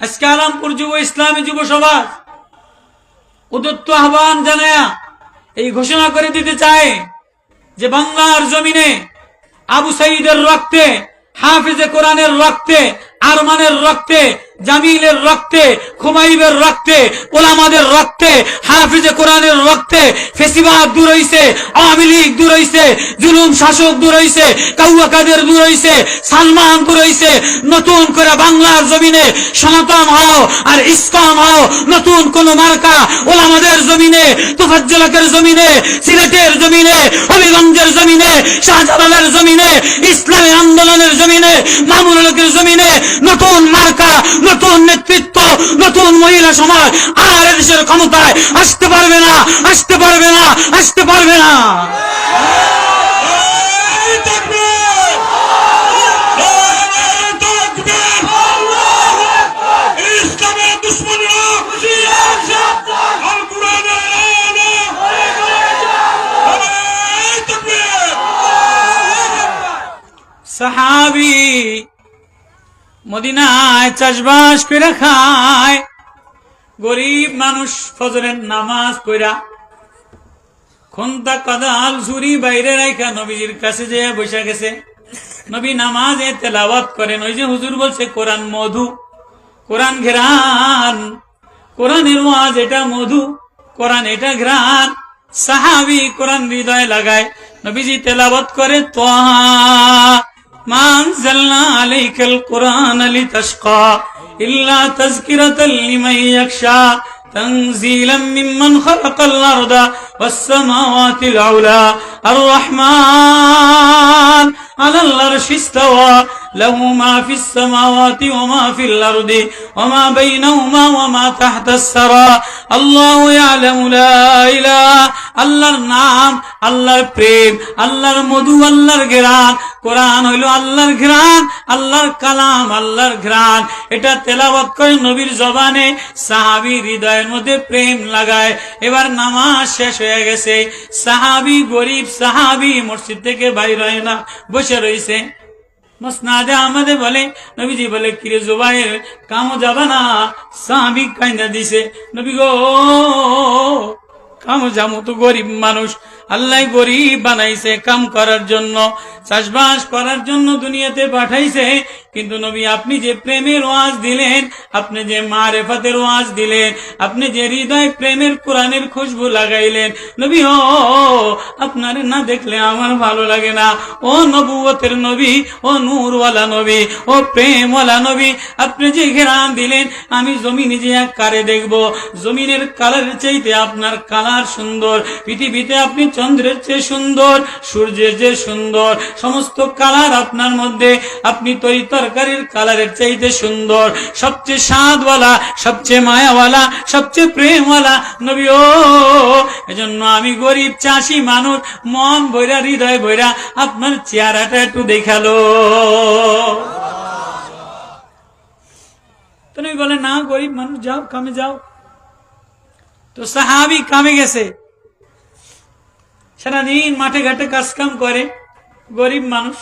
আজকে আলামপুর যুব ইসলামী যুব সমাজ উদত্ত আহ্বান জানায়া এই ঘোষণা করে দিতে চায় যে বাংলার জমিনে আবু সাইদের রক্তে, হাফিজে কোরআনের রক্তে, আরমানের রক্তে জামিলের রক্তে খুমাইবের রক্তে, ওলামাদের রক্তে, হাফিজে কোরআনের রক্তে ফেসিবাদ দূর হইছে, আওয়ামী লীগ দূর হইছে, জুলুম শাসক দূর হইছে, কাউয়া কাদের দূর হইছে, সালমান দূর হইছে, নতুন করে বাংলার জমিনে সনাতন হও আর ইসকন হও, নতুন কোন মার্কা ওলামাদের জমিনে, তুফাজ্জলাকের জমিনে, সিলেটের জমিনে, হবিগঞ্জের জমিনে, শাহজালালের জমিনে, ইসলামী আন্দোলনের জমিনে মামুন হকের জমিনে, নতুন মার্কা নতুন নেতৃত্ব, নতুন মহিলা সমাজ আর দেশের ক্ষমতায় আসতে পারবে না, আসতে পারবে না, আসতে পারবে না! সাহাবি মদিনায় চাষবাস করে খায়। গরিব মানুষ ফজরের নামাজ পড়া খন্তা কাদাল ঝুরি বাইরে রাখা নবীজির কাছে যে বসে গেছে। নবী নামাজে তেলাওয়াত করেন। ওই যে হুজুর বলছে, কোরআন মধু, কোরআন ঘেরান কোরআনের ওয়াজ এটা মধু, কোরআন এটা ঘ্রাণ। সাহাবি কোরআন হৃদয়ে লাগায়। নবীজি তেলাওয়াত করে, তোহা ما أنزلنا عليك القرآن لتشقى إلا تذكرة لمن يخشى تنزيلا ممن خلق الأرض والسماوات العلى الرحمن على الأرش استوى له ما في السماوات وما في الأرض وما بينهما وما تحت الثرى الله يعلم لا إله আল্লাহর নাম আল্লাহর প্রেম আল্লাহর মধু আল্লাহর ঘ্রাণ কোরআন হইল আল্লাহর ঘ্রাণ আল্লাহর কালাম আল্লাহর ঘ্রাণ এটা তেলাওয়াত করে নবীর জবানে সাহাবি হৃদয়ের মধ্যে প্রেম লাগায় এবার নামাজ শেষ হয়ে গেছে সাহাবি গরিব সাহাবি মসজিদ থেকে বাইর হয় না বসে রয়েছে মসনাদে আমাদের বলে, নবীজি বলে, কিরে জুবাইর, কামো যাবা না সাহাবি কাইন্দা দিছে। নবী গো, কাম যাব তো গরিব মানুষ। আল্লাহ গরিব বানাইছে কাম করার জন্য, চাষবাস করার জন্য দুনিয়াতে পাঠাইছে। কিন্তু নবী, আপনি যে প্রেমের ওয়াজ দিলেন, আপনি যে মারেফাতের ওয়াজ দিলেন, আপনি যে হৃদয় প্রেমের কোরআনের খুশবু লাগাইলেন, নবী ও, আপনার না দেখলে আমার ভালো লাগে না। ও নবুয়তের নবী, ও নূরওয়ালা নবী, ও প্রেমওয়ালা নবী, আপনি যে ঘেরান দিলেন, আমি জমিনে যে এক কারে দেখব। জমিনের কালার চাইতে আপনার কালার সুন্দর। পৃথিবীতে আপনি চন্দ্রের চেয়ে সুন্দর, সূর্যের চেয়ে সুন্দর, সমস্ত কালার আপনার মধ্যে। আপনি তরি তরকারির কালারের চাইতে সুন্দর। সবচেয়ে স্বাদওয়ালা, সবচেয়ে মায়াওয়ালা, সবচেয়ে প্রেমওয়ালা নবী ও। এজন্য আমি গরিব, চাষি, মানুষ, মন বইরা হৃদয় বইরা আপনার চেহারাটা একটু দেখাল। তুমি বলে, না, গরিব মানুষ, যাও, কামে যাও। তো সাহাবি কামে গেছে। সারাদিন মাঠে ঘাটে কাজকাম করে, গরিব মানুষ।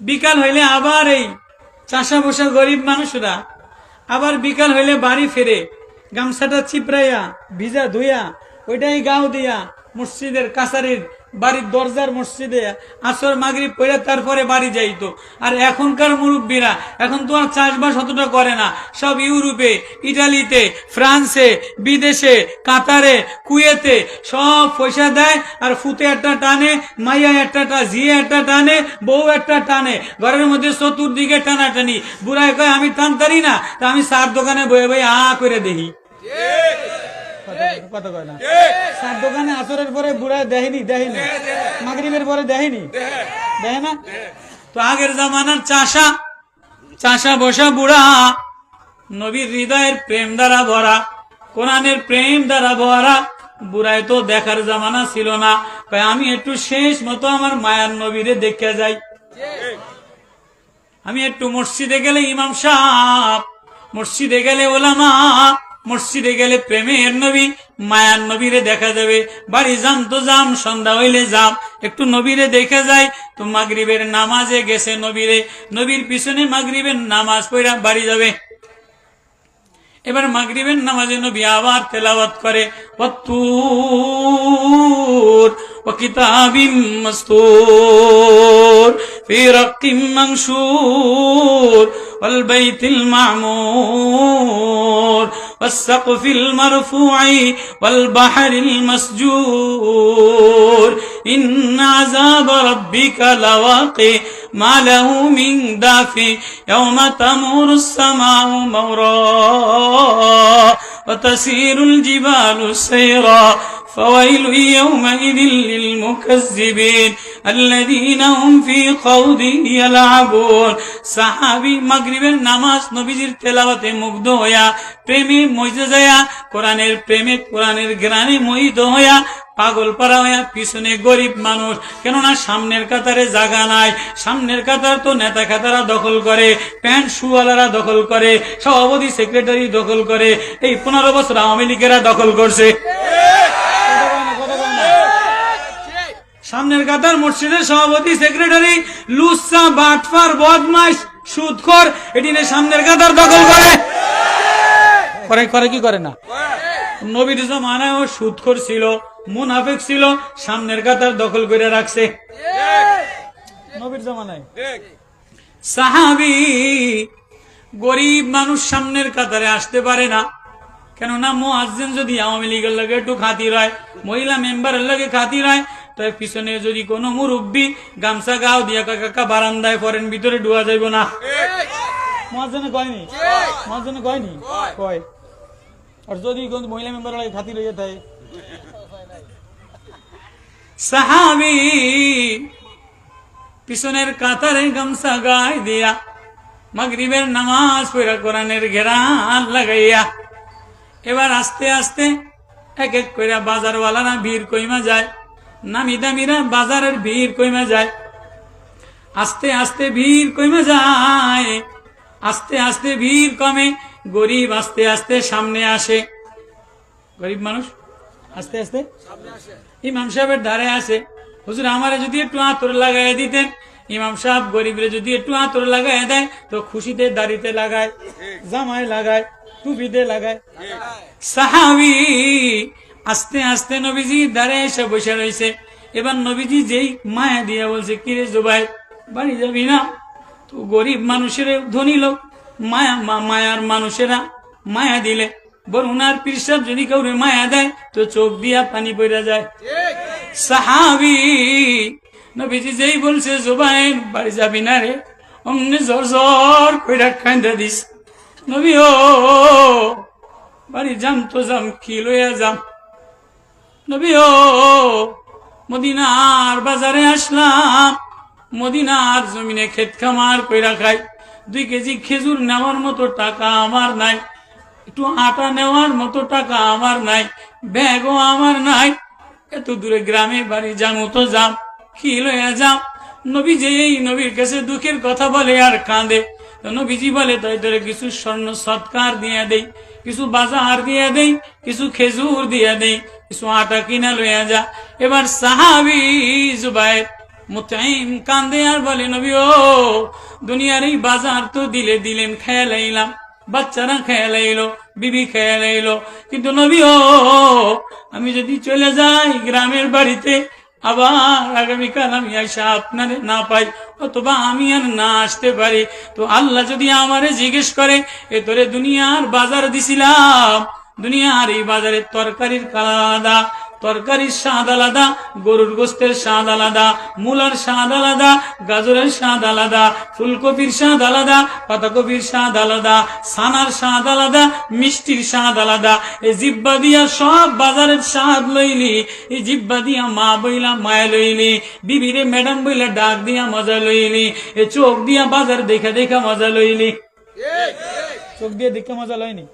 বিকাল হইলে আবার এই চাষা বসা গরিব মানুষরা। আবার বিকাল হইলে বাড়ি ফেরে, গামছাটা চিপড়াইয়া ভিজা ধুইয়া, ওইটাই গাও দিয়া মসজিদের, কাছারির বাড়ির দরজার মসজিদে আসর মাগরি পড়ে তারপরে বাড়ি যাইতো। আর এখনকার মুরব্বীরা এখন তো আর চাষবাস অতটা করে না। সব ইউরোপে, ইটালিতে, ফ্রান্সে, বিদেশে, কাতারে, কুয়েতে সব পয়সা দেয় আর ফুতে একটা টানে, মাইয়া একটা টা জিয়ে একটা টানে, বউ একটা টানে। ঘরের মধ্যে চতুর্দিকে টানাটানি। বুড়ায় কয়, আমি টানতারি না, তা আমি সার দোকানে বয়ে বয়ে আ করে দেখি। কথা কয় না? সার দোকানে আসরের পরে বুড়ায় দেখিনি দেখিনি মাগরিবের পরে দেখিনি দেখে না? তো আগের জামানার চাষা চাষা বসা বুড়া নবীর হৃদয়ের প্রেম দ্বারা ভরা কোরআনের প্রেম দ্বারা ভরা বুড়ায় তো দেখার জামানা ছিল না। আমি একটু শেষ মতো আমার মায়ার নবীরে দেখে যাই। আমি একটু মসজিদে গেলে ইমাম সাহ মসজিদে গেলে ওলামা মসজিদে গেলে প্রেমের নবী, মায়ার নবীরে দেখা যাবে। বাড়ি যাম তো যাম, সন্ধ্যা হইলে যাম। একটু নবীরে দেখে যাই, তো মাগরীবের নামাজে গেছে নবীরে। নবীর পিছনে মাগরিবের নামাজ পড়া বাড়ি যাবে। এবার মাগরীবের নামাজে নবী আবার তেলাওয়াত করে অত্তুর ও কিতাবিম ফি রাকিম ওয়াল বাইতিল মামুর والسقف المرفوع والبحر المسجور. إن عذاب ربك لواقع. ما له من دافع. يوم تمور السماء مورا. وتسير الجبال سيرا. فويل يومئذ للمكذبين الذين هم في خوض يلعبون সাহাবি মাগরিবের নামাজ নবীজির তেলাওয়াতে মুগ্ধ হইয়া প্রেমে মজে যায়া কোরআনের প্রেমে কোরআনের জ্ঞানে মোহিত হইয়া পাগল পারা হইয়া পিছনে গরিব মানুষ কেননা সামনের কাতারে জায়গা নাই সামনের কাতার তো নেতা খাতারা দখল করে প্যান্ট শুওয়ালারা দখল করে সভাপতি সেক্রেটারি দখল করে এই পনেরো বছর আওয়ামী লীগেরা দখল করছে সামনের কাতার মসজিদের সভাপতি, সেক্রেটারি লুসা বাটফার বদমাইশ সুদখোর এটি সামনের কাতার দখল করে। করে কি করে না? নবীর জমানায় ও সুদখোর ছিল, মুনাফেক ছিল, সামনের কাতার দখল করে রাখছে। নবীর সাহাবি গরিব মানুষ সামনের কাতারে আসতে পারে না। কেননা মো মোয়াজ্জেন যদি আওয়ামী লীগের লগে একটু খাতির হয়, মহিলা মেম্বারের লগে খাতির হয় তাই পিছনে যদি কোনো মুরব্বী গামছা গাও দিয়া কাকা কাকা বারান্দায় পরেন ভিতরে ডুয়া যাইব না। মোয়াজ্জেনে কয়নি মোয়াজ্জেনে কয়নি কয় আর যদি কোন মহিলা মেম্বার লাগে খাতির হয়ে থাকে? সাহাবি পিছনের কাতারে গামছা গায়ে দিয়া মাগরিবের নামাজ পড়া কোরআনের ঘেরান লাগাইয়া এবার আস্তে আস্তে এক এক করে বাজারওয়ালারা ভিড় কইমা যায়। নামি দামিরা বাজারের ভিড় কইমা যায়। আস্তে আস্তে ভিড় কমে যায়। আস্তে আস্তে ভিড় কমে গরিব আস্তে আস্তে সামনে আসে। গরিব মানুষ আস্তে আস্তে ইমাম সাহেবের ধারে আসে। হুজুর আমারে যদি একটু আতর লাগাই দিতেন। ইমাম সাহেব গরিবরে যদি একটু আতর লাগাই দেয় তো খুশিতে দাড়িতে লাগায় জামায় লাগায় টুপিতে লাগায়। সাহাবি আস্তে আস্তে নবীজি দাঁড়ে এসে বসে রয়েছে। এবার নবীজি যেই মায়া দিয়া বলছে, কিরে জুবাই বাড়ি যাবি না? তো গরিব মানুষের ধনী লোক। মায়া মায়ার মানুষেরা মায়া দিলে। বরুণার পিরসাব যদি কাউরে মায়া দেয়, তো চোখ দিয়া পানি পড়া যায়। সাহাবি, নবীজি যেই বলছে জুবাইন বাড়ি যাবি না রে? অমনি জ্বর জ্বর কইরা কান্দা দিস। নবী ও, বাড়ি যাম তো যাম, কি লইয়া যাম? নবী ও মদিনার বাজারে আসলাম। মদিনার জমিনে খেত খামার কইরা খাই। দুই কেজি খেজুর নেওয়ার মতো টাকা আমার নাই। একটু আটা নেওয়ার মতো টাকা আমার নাই। ব্যাগও আমার নাই। এত দূরে গ্রামে বাড়ি যামু তো যাম, কি লইয়া যাম? নবী যে এই নবীর কাছে দুঃখের কথা বলে আর কাঁদে। নবীজি বলে, তাই তোরে কিছু স্বর্ণ সৎকার দিয়ে দেই, কিছু বাজার দিয়ে দেই, কিছু খেজুর দিয়ে দেই। আটা কিনা লইয়া যা। এবার সাহাবি জুবাইর মুতাইম কান্দে আর বলে, নবী ও, দুনিয়ার এই বাজার তো দিলে দিলেন খেয়াল আইলাম বাচ্চারা খেয়াল আইলো বিবি খেয়াল আইলো কিন্তু নবী ও, আমি যদি চলে যাই গ্রামের বাড়িতে, আবার আগামীকাল আমি আসা আপনারে না পাই, অথবা আমি আর না আসতে পারি। তো আল্লাহ যদি আমারে জিজ্ঞেস করে, এ তোরে দুনিয়ার বাজার দিছিলাম দুনিয়ার এই বাজারের তরকারির কালা আলাদা তরকারির স্বাদ আলাদা গরুর গোস্তের স্বাদ আলাদা মূলার স্বাদ আলাদা গাজরের স্বাদ আলাদা ফুলকপির স্বাদ আলাদা পাতাকপির স্বাদ আলাদা সানার স্বাদ আলাদা মিষ্টির স্বাদ আলাদা। এই জিব্বা দিয়া সব বাজারের স্বাদ লইলি এই জিব্বা দিয়া মা বইলা মায়া লইলি বিবিরে ম্যাডাম বইলা ডাক দিয়া মজা লইলি এ চোখ দিয়া বাজার দেখা দেখা মজা লইলি। চোখ দিয়ে দেখে মজা লয়নি?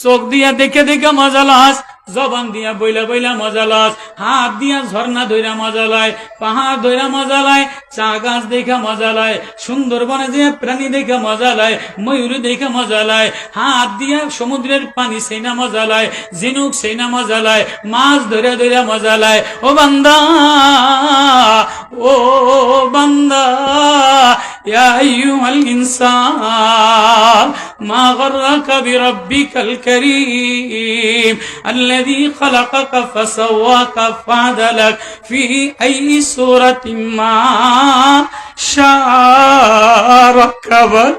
চোখ দিয়া দেখে দেখে মজা লস, জবান দিয়া বইলা বইলা মজা লস, হাত দিয়া ঝর্ণা ধইরা মজা লয় পাহাড় ধইরা মজা লয় চা গাছ দেখা মজা লয় সুন্দরবনে যে প্রাণী দেখে মজা লয় ময়ূর দেখে মজা লয় হাত দিয়া সমুদ্রের পানি সেই না মজা লয় ঝিনুক সেই না মজা লয় মাছ ধরে ধরে মজা লয় ও বান্দা ও বান্দা, ইয়া আইয়ুহাল ইনসান ما غرك بربك الكريم الذي خلقك فسواك فعدلك في أي سورة ما شاء ركبك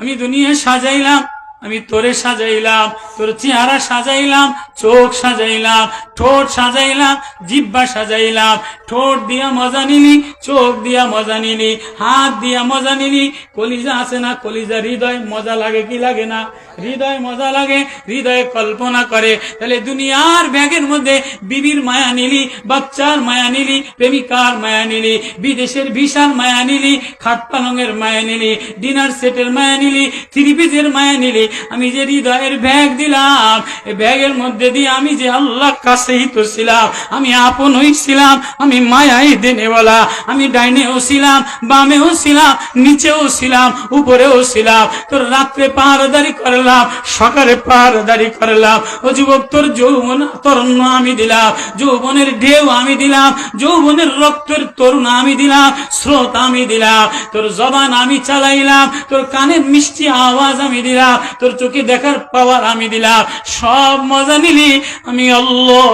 আমি দুনিয়া সাজাইলাম আমি তোরে সাজাইলাম, তোর চেহারা সাজাইলাম, চোখ সাজাইলাম, ঠোঁট সাজাইলাম, জিব্বা সাজাইলাম, ঠোঁট দিয়া মজা নিলি, চোখ দিয়া মজা নিলি, হাত দিয়া মজা নিলি, কলিজা আছে না কলিজা, হৃদয় মজা লাগে কি লাগে না? হৃদয় মজা লাগে, হৃদয়ে কল্পনা করে। তাহলে দুনিয়ার ব্যাগের মধ্যে বিবির মায়া নিলি, বাচ্চার মায়া নিলি, প্রেমিকার মায়া নিলি, বিদেশের ভিসার মায়া নিলি খাট পালঙের মায়া নিলি, ডিনার সেটের মায়া নিলি, থ্রি পিসের মায়া নিলি আমি যে হৃদয়ের ব্যাগ দিলাম এই ব্যাগের মধ্যে দিয়ে আমি যে আল্লাহ কাছেই তো ছিলাম, আমি আপন হইছিলাম আমি মায়াই দেনেওয়ালা, আমি ডাইনেও ছিলাম, বামেও ছিলাম, নিচেও ছিলাম, উপরেও ছিলাম। তোর রাত্রে পাহারাদারি করলাম, সকালে পাহারাদারি করলাম। ও যুবক, তোর যৌবন তরুণ আমি দিলাম, যৌবনের ঢেউ আমি দিলাম, যৌবনের রক্তের তরুণ আমি দিলাম, স্রোত আমি দিলাম, তোর জবান আমি চালাইলাম, তোর কানের মিষ্টি আওয়াজ আমি দিলাম তোর চোখে দেখার পাওয়ার আমি দিলাম। সব মজা নিলি। আমি আল্লাহ,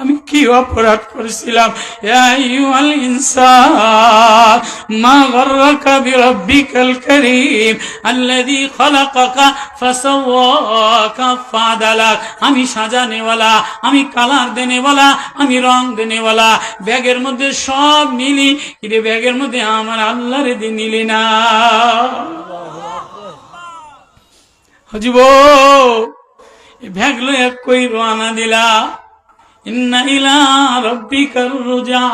আমি কি অপরাধ করেছিলাম? মা গররাকা বিরাব্বিকাল কারীম, আল্লাযী খালাকাকা ফাসাওয়াকা ফাদালাক আমি সাজানেওয়ালা আমি কালার দেনেওয়ালা, আমি রং দেনেওয়ালা। ব্যাগের মধ্যে সব নিলি। কিন্তু ব্যাগের মধ্যে আমার আল্লাহরে দিয়ে নিলি না। হজিব। ভ্যাগ এক কই রওনা দিলা। ইন্নাইলা রব্বি রুজা।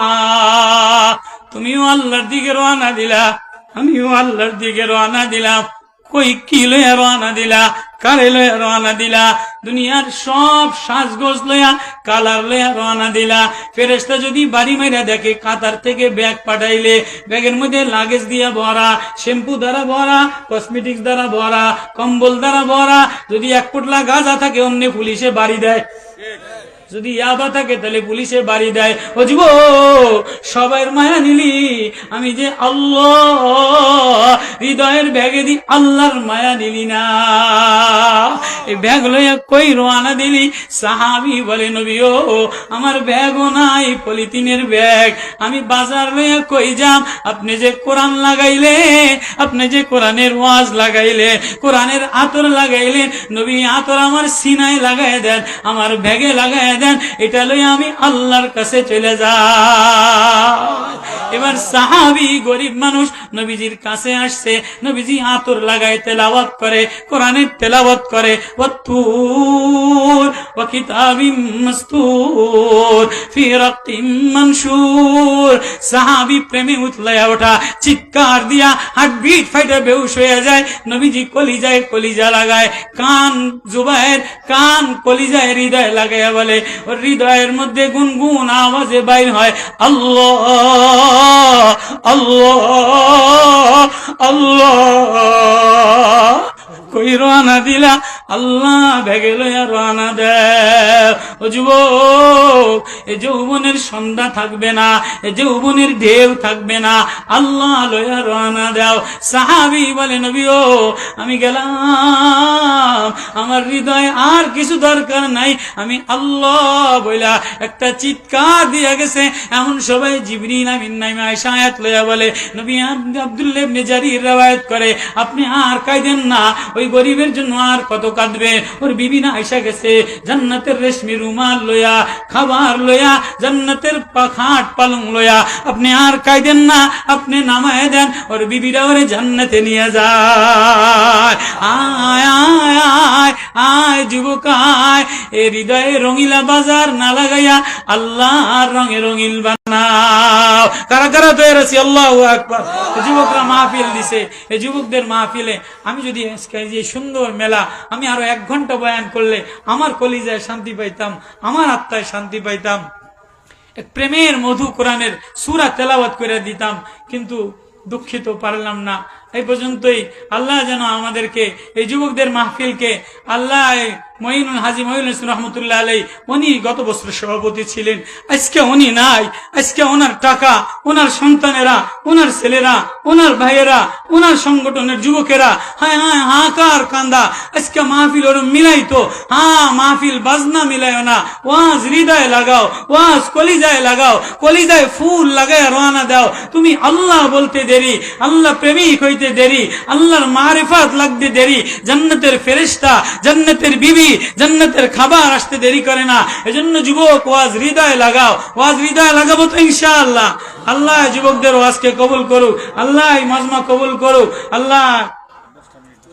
তুমিও আল্লাহর দিকে রওনা দিলা, আমিও আল্লাহর দিকে রওনা দিলাম। কই কি লইয়া রওনা দিলা? কারে লইয়া রওনা দিলা? দুনিয়ার সব সাজগোজ লইয়া, কালার লইয়া রওনা দিলা। ফেরেশতা যদি বাড়ি মাইরা দেখে, কাতার থেকে ব্যাগ পাঠাইলে, ব্যাগের মধ্যে লাগেজ দিয়া ভরা, শ্যাম্পু দ্বারা ভরা, কসমেটিক্স দ্বারা ভরা, কম্বল দ্বারা ভরা, যদি এক পোটলা গাঁজা থাকে, অমনি পুলিশে বাড়ি দেয়। যদি ইয়াবা থাকে, তাহলে পুলিশে বাড়ি দেয়। ও যুব মায়া নিলি, আমি যে আল্লাহ, হৃদয়ের ব্যাগে দি আল্লাহর মায়া নিলি না। এই ব্যাগ লইয়া কই রোয়ানা দিলি? সাহাবি বলে নবী ও আমার ব্যাগও নাই, পলিথিনের ব্যাগ। আমি বাজার লইয়া কই যাম? আপনি যে কোরআন লাগাইলে, আপনি যে কোরআনের ওয়াজ লাগাইলে, কোরআনের আতর লাগাইলেন নবী আতর আমার সিনায় লাগাই দেন, আমার ব্যাগে লাগাই দেন, এটা লই আমি আল্লাহর কাছে চলে যা এবার সাহাবি গরিব মানুষ নবীজির কাছে আসছে, নবীজি আতর লাগায় তেলাওয়াত করে, কোরআনের তেলাওয়াত করে যায়। কলিজায় কলিজা লাগায়, কান জুবায়ের কান কলিজায় হৃদয় লাগাইয়া বলে ওর হৃদয়ের মধ্যে গুনগুন আওয়াজে বাইর হয় আল্লাহ আল্লাহ আল্লাহ কই রানা দিলা? আল্লাহ ব্যাগে লইয়া রানা দে ও যুবক, এ যৌবনের সন্ধ্যা থাকবে না, এ যৌবনের ঢেউ থাকবে না। আল্লাহ লইয়া রানা দাও। সাহাবি বলে, নবী ও, আমি গেলাম। আমার হৃদয় আর কিছু দরকার নাই। আমি আল্লাহ বইলা একটা চিৎকার দিয়া গেছে। এমন সবাই জিবরিন আমিন নাইমা আয়সা আয়াত লইয়া বলে, নবী আব- আব্দুল্লাহ ইবনে জারির রাওয়ায়াত করে। আপনি আর কাইদেন না। ওই গরিবের জন্য আর কত কাঁদবে? ওর বিবি না আয়সা গেছে, জান্নাতের রেশমি রুমাল লইয়া, খাবার লইয়া, জান্নাতের পাখাট পালং লইয়া। আপনি আর কাইদেন না, আপনি নামায় দেন, ওর বিবিরা ওরে জান্নাতে নিয়ে যায়। আয় আয় আয় আয় এ হৃদয়ে রঙিলা বাজার না লাগাইয়া আল্লাহর রঙে রঙিল বানাও। কারা কারা আল্লাহ যুবকরা মাহফিল দিছে। এই যুবকদের মাহফিলে আমি যদি এই যে সুন্দর মেলা, আমি আরও এক ঘণ্টা বয়ান করলে আমার কলিজায় শান্তি পাইতাম, আমার আত্মায় শান্তি পাইতাম। প্রেমের মধু কোরআনের সুরা তেলাওয়াত করে দিতাম, কিন্তু দুঃখিত পারলাম না। এই পর্যন্তই আল্লাহ যেন আমাদেরকে, এই যুবকদের মাহফিলকে আল্লাহ মঈনুল হাজি ইসলাম রহমতুল্লাহ আলাই উনি গত সভাপতি ছিলেন। আজকে উনি নাই। আজকে ওনার টাকা, ওনার সন্তানেরা, ওনার ছেলেরা, ওনার ভাইয়েরা, ওনার সংগঠনের যুবকেরা হ্যাঁ হ্যাঁ হাকার কান্দা। আজকে মাহফিল ওর মিলাই তো হ্যাঁ মাহফিল বাজনা মিলাইও না। ওয়াজ হৃদয় লাগাও, ওয়াজ কলিজায় লাগাও, কলিজায় ফুল লাগায় রওনা দাও। তুমি আল্লাহ বলতে দেরি, আল্লাহ প্রেমিক হইতে দেরি, আল্লাহর মারিফাত লাগতে দেরি। জান্নাতের ফেরিস্তা জান্নাতের বিবি জান্নাতের খাবার আসতে দেরি করে না। এজন্য যুবক ওয়াজ হৃদয় লাগাও। ওয়াজ হৃদয় লাগাবো তো ইনশাআল্লাহ। আল্লাহ যুবকদের ওয়াজকে কবুল করুক। আল্লাহ মাজমা কবুল করুক। আল্লাহ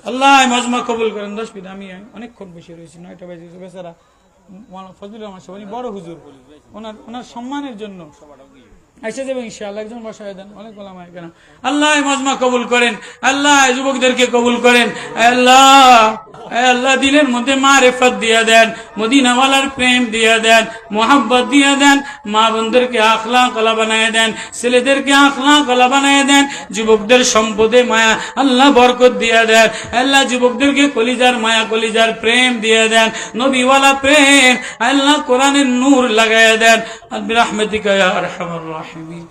আল্লাহ মাজমা কবুল করেন দশ মিনিট আমি অনেকক্ষণ বসে রয়েছি নয়টা বাজে। বেচারা ফজলুর রহমান সাহেব, বড় হুজুর। ওনার ওনার সম্মানের জন্য এসে যাবে ইনশাআল্লাহ। একজন বসায় দেন, অনেক ওলামা কেন আল্লাহ মাজমা কবুল করেন, আল্লাহ যুবকদেরকে কবুল করেন, আল্লাহ আল্লাহ দিলের মধ্যে মারেফত দিয়া দেন, মদিনাওয়ালার প্রেম দিয়া দেন, মোহাব্বত দিয়া দেন, মা বোনদেরকে আখলা কলা বানায় দেন, ছেলেদেরকে আখলা কলা বানায় দেন, যুবকদের সম্পদে মায়া, আল্লাহ বরকত দিয়া দেন, আল্লাহ যুবকদেরকে কলিজার মায়া, কলিজার প্রেম দিয়া দেন, নবীওয়ালা প্রেম, আল্লাহ কোরআনের নূর লাগাইয়া দেন। আল্লাহ রহমতিকা ইয়া আরহামার রাহিমিন